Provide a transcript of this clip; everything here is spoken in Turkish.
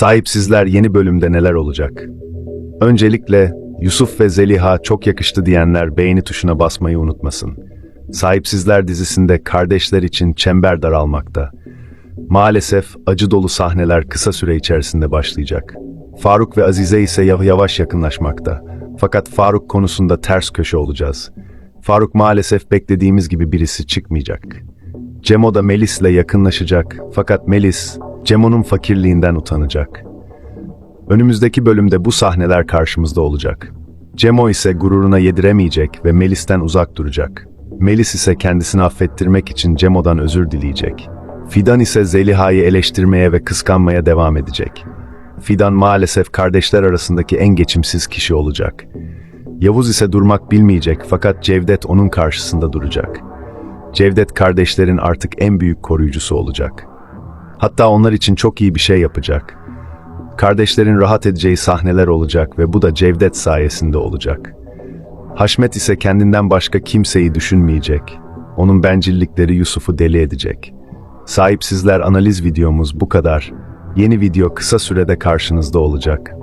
Sahipsizler yeni bölümde neler olacak? Öncelikle Yusuf ve Zeliha çok yakıştı diyenler beğeni tuşuna basmayı unutmasın. Sahipsizler dizisinde kardeşler için çember daralmakta. Maalesef acı dolu sahneler kısa süre içerisinde başlayacak. Faruk ve Azize ise yav- yavaş yakınlaşmakta. Fakat Faruk konusunda ters köşe olacağız. Faruk maalesef beklediğimiz gibi birisi çıkmayacak. Cemo da Melis'le yakınlaşacak fakat Melis, Cemo'nun fakirliğinden utanacak. Önümüzdeki bölümde bu sahneler karşımızda olacak. Cemo ise gururuna yediremeyecek ve Melis'ten uzak duracak. Melis ise kendisini affettirmek için Cemo'dan özür dileyecek. Fidan ise Zeliha'yı eleştirmeye ve kıskanmaya devam edecek. Fidan maalesef kardeşler arasındaki en geçimsiz kişi olacak. Yavuz ise durmak bilmeyecek fakat Cevdet onun karşısında duracak. Cevdet kardeşlerin artık en büyük koruyucusu olacak. Hatta onlar için çok iyi bir şey yapacak. Kardeşlerin rahat edeceği sahneler olacak ve bu da Cevdet sayesinde olacak. Haşmet ise kendinden başka kimseyi düşünmeyecek. Onun bencillikleri Yusuf'u deli edecek. Sahipsizler analiz videomuz bu kadar. Yeni video kısa sürede karşınızda olacak.